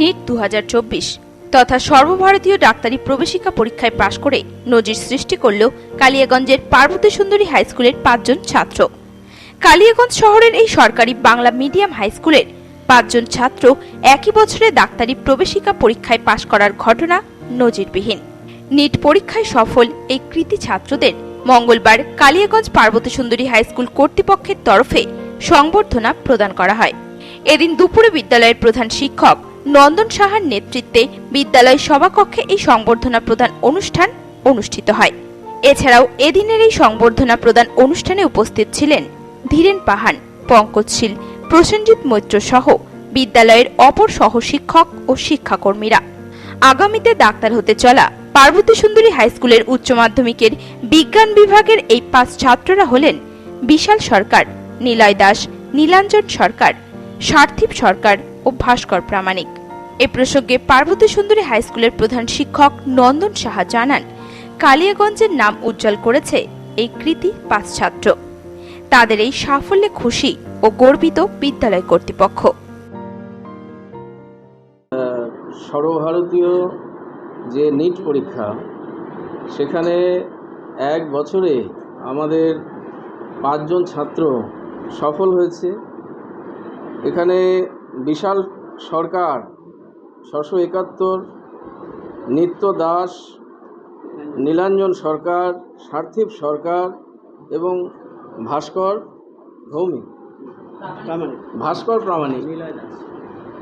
NEET দুহাজার চব্বিশ। তথা সর্বভারতীয় ডাক্তারি প্রবেশিকা পরীক্ষায় পাশ করে নজির সৃষ্টি করল কালিয়াগঞ্জের পার্বতী সুন্দরী হাইস্কুলের পাঁচজন ছাত্র। কালিয়াগঞ্জ শহরের এই সরকারি বাংলা মিডিয়াম হাইস্কুলের পাঁচজন ছাত্র একই বছরে ডাক্তারি প্রবেশিকা পরীক্ষায় পাশ করার ঘটনা নজিরবিহীন। নিট পরীক্ষায় সফল এই কৃতি ছাত্রদের মঙ্গলবার কালিয়াগঞ্জ পার্বতী সুন্দরী হাইস্কুল কর্তৃপক্ষের তরফে সংবর্ধনা প্রদান করা হয়। এদিন দুপুরে বিদ্যালয়ের প্রধান শিক্ষক নন্দন সাহার নেতৃত্বে বিদ্যালয় সভাকক্ষে এই সংবর্ধনা প্রদান অনুষ্ঠান অনুষ্ঠিত হয়। এছাড়াও এদিনের এই সংবর্ধনা প্রদান অনুষ্ঠানে উপস্থিত ছিলেন ধীরেন পাহান, পঙ্কজ শীল, প্রসেনজিৎ মৈত্র সহ বিদ্যালয়ের অপর সহশিক্ষক ও শিক্ষাকর্মীরা। আগামীতে ডাক্তার হতে চলা পার্বতী সুন্দরী হাইস্কুলের উচ্চ মাধ্যমিকের বিজ্ঞান বিভাগের এই পাঁচ ছাত্ররা হলেন বিশাল সরকার, নিলয় দাস, নীলাঞ্জন সরকার সার্থিব সরকার ও ভাস্কর প্রামাণিক। এ প্রসঙ্গে পার্বতী সুন্দরী হাইস্কুলের প্রধান শিক্ষক নন্দন সাহা জানান, কালিয়াগঞ্জের নাম উজ্জ্বল করেছে এই কৃতি পাঁচ ছাত্র তাদের এই সাফল্যে খুশি ও গর্বিত বিদ্যালয় কর্তৃপক্ষ। সর্বভারতীয় যে নিট পরীক্ষা, সেখানে এক বছরে আমাদের পাঁচজন ছাত্র সফল হয়েছে। এখানে বিশাল সরকার ছশো একাত্তর নিত্য দাস নীলাঞ্জন সরকার সার্থিব সরকার এবং ভাস্কর ভৌমিক। ভাস্কর প্রামাণিক।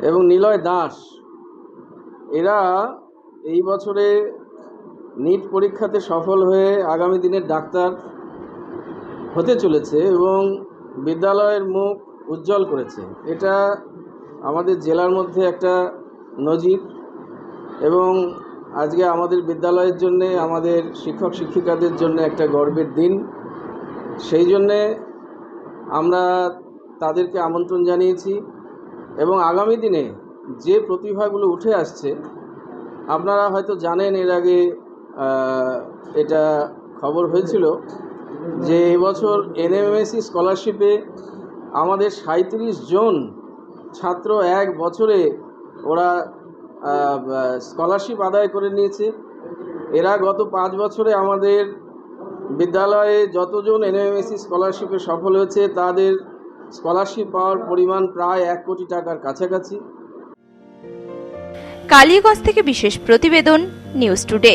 এবং নিলয় দাস। এরা এই বছরে নিট পরীক্ষাতে সফল হয়ে আগামী দিনের ডাক্তার হতে চলেছে এবং বিদ্যালয়ের মুখ উজ্জ্বল করেছে। এটা আমাদের জেলার মধ্যে একটা নজির এবং আজকে আমাদের বিদ্যালয়ের জন্যে, আমাদের শিক্ষক শিক্ষিকাদের জন্য একটা গর্বের দিন। সেই জন্যে আমরা তাদেরকে আমন্ত্রণ জানিয়েছি এবং আগামী দিনে যে প্রতিভাগুলো উঠে আসছে, আপনারা হয়তো জানেন এর আগে এটা খবর হয়েছিল যে এবছর এনএমএসি স্কলারশিপে আমাদের সাঁত্রিশ জন ছাত্র এক বছরে ওরা স্কলারশিপ আদায় করে নিয়েছে। এরা গত পাঁচ বছরে আমাদের বিদ্যালয়ে যতজন এনএমএসি স্কলারশিপে সফল হয়েছে, তাদের স্কলারশিপ পাওয়ার পরিমাণ প্রায় এক কোটি টাকার কাছাকাছি। কালীগঞ্জ থেকে বিশেষ প্রতিবেদন নিউজ টুডে